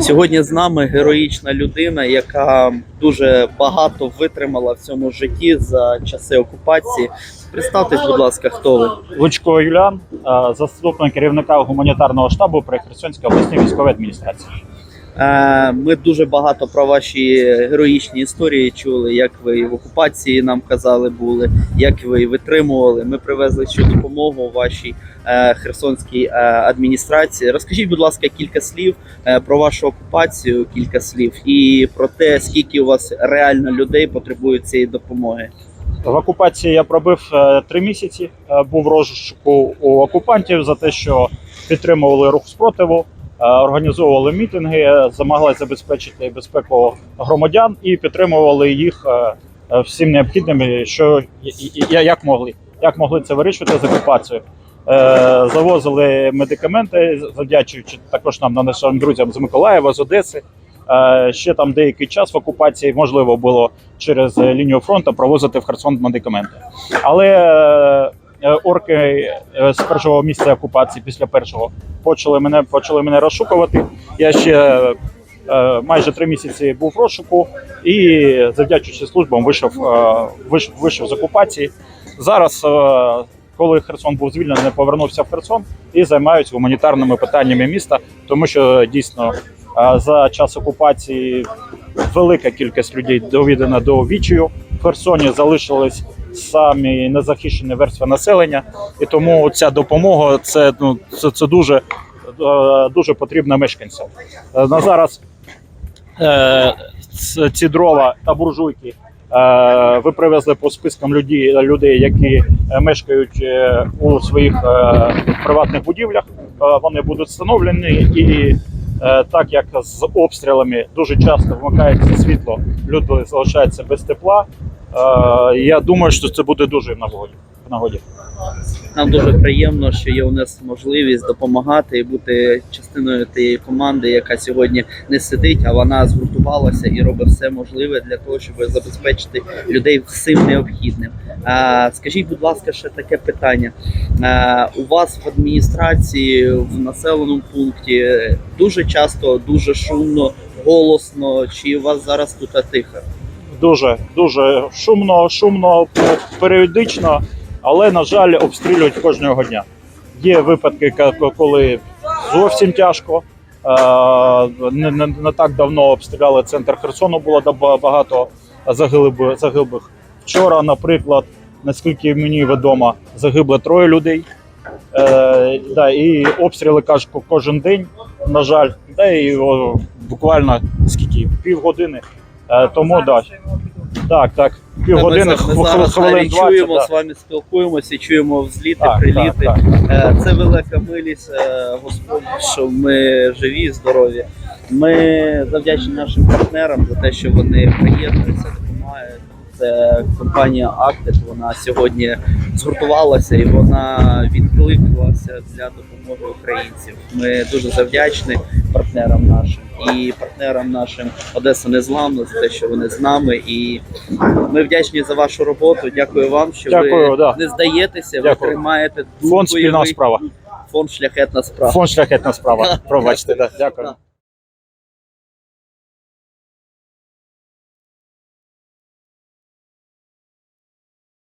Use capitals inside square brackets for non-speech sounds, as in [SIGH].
Сьогодні з нами героїчна людина, яка дуже багато витримала в цьому житті за часи окупації. Представтесь, будь ласка, хто ви? Лучко Юлян, заступник керівника гуманітарного штабу при Херсонській обласній військовій адміністрації. Е, Ми дуже багато про ваші героїчні історії чули, як ви в окупації нам казали були, як ви витримували. Ми привезли цю допомогу вашій е, херсонській е, адміністрації. Розкажіть, будь ласка, кілька слів про вашу окупацію, кілька слів, і про те, скільки у вас реально людей потребують цієї допомоги. В окупації я пробив три місяці. Був розшуку у окупантів за те, що підтримували рух спротиву, організовували мітинги, замагали забезпечити безпеку громадян і підтримували їх е, е, всім необхідним, що як могли, як могли це вирішувати з окупацією. Е, Завозили медикаменти, завдячуючи також нам нашим друзям з Миколаєва, з Одеси. Е, Ще там деякий час в окупації можливо було через е, лінію фронту провозити в Херсон медикаменти. Але е, е, орки е, з першого місця окупації, після першого, почали мене почали мене розшукувати. Я ще е, майже три місяці був в розшуку і, завдячуючи службам, вийшов, е, вийшов, вийшов з окупації. Зараз, е, коли Херсон був звільнений, повернувся в Херсон і займаюся гуманітарними питаннями міста, тому що дійсно е, за час окупації велика кількість людей доведена до відчаю. В Херсоні залишились самі незахищені верстви населення, і тому ця допомога це ну це, це дуже, е, дуже потрібна мешканцям. Е, На зараз е, ці дрова та буржуйки. Ви привезли по спискам людей, людей, які мешкають у своїх приватних будівлях. Вони будуть встановлені і так як з обстрілами дуже часто вмикається світло, люди залишаються без тепла. Е, Я думаю, що це буде дуже нагоді. Нагоді. Нам дуже приємно, що є у нас можливість допомагати і бути частиною тієї команди, яка сьогодні не сидить, а вона згуртувалася і робить все можливе для того, щоб забезпечити людей всім необхідним. А, скажіть, будь ласка, ще таке питання. А, у вас в адміністрації в населеному пункті дуже часто, дуже шумно, голосно, чи у вас зараз тут тихо? Дуже дуже шумно, шумно, періодично, але на жаль, обстрілюють кожного дня. Є випадки, коли зовсім тяжко. Е, Не, не, не так давно обстріляли центр Херсону, було багато загиблих. Вчора, наприклад, наскільки мені відомо, загибло троє людей. Е, да, і обстріли кажуть кожен день, на жаль, да, і о, буквально скільки півгодини. Е, тому да, так, так, півгодини, ми, зараз хвилин 20. чуємо, так. з вами спілкуємося, чуємо взліти, Так, приліти. так, так. Е, Це велика милість, е, Господь, що ми живі, здорові. Ми завдячні нашим партнерам за те, що вони приєднуються. Це компанія Acted, вона сьогодні згуртувалася і вона відкликнулася для допомоги українців. Ми дуже завдячні партнерам нашим і партнерам нашим Одеса Незламна за те, що вони з нами. І ми вдячні за вашу роботу. Дякую вам, що Дякую, ви да. не здаєтеся, ви тримаєте Фонд спільна справа. Фонд шляхетна справа. Фонд шляхетна справа. [LAUGHS] Пробачте, да. дякую.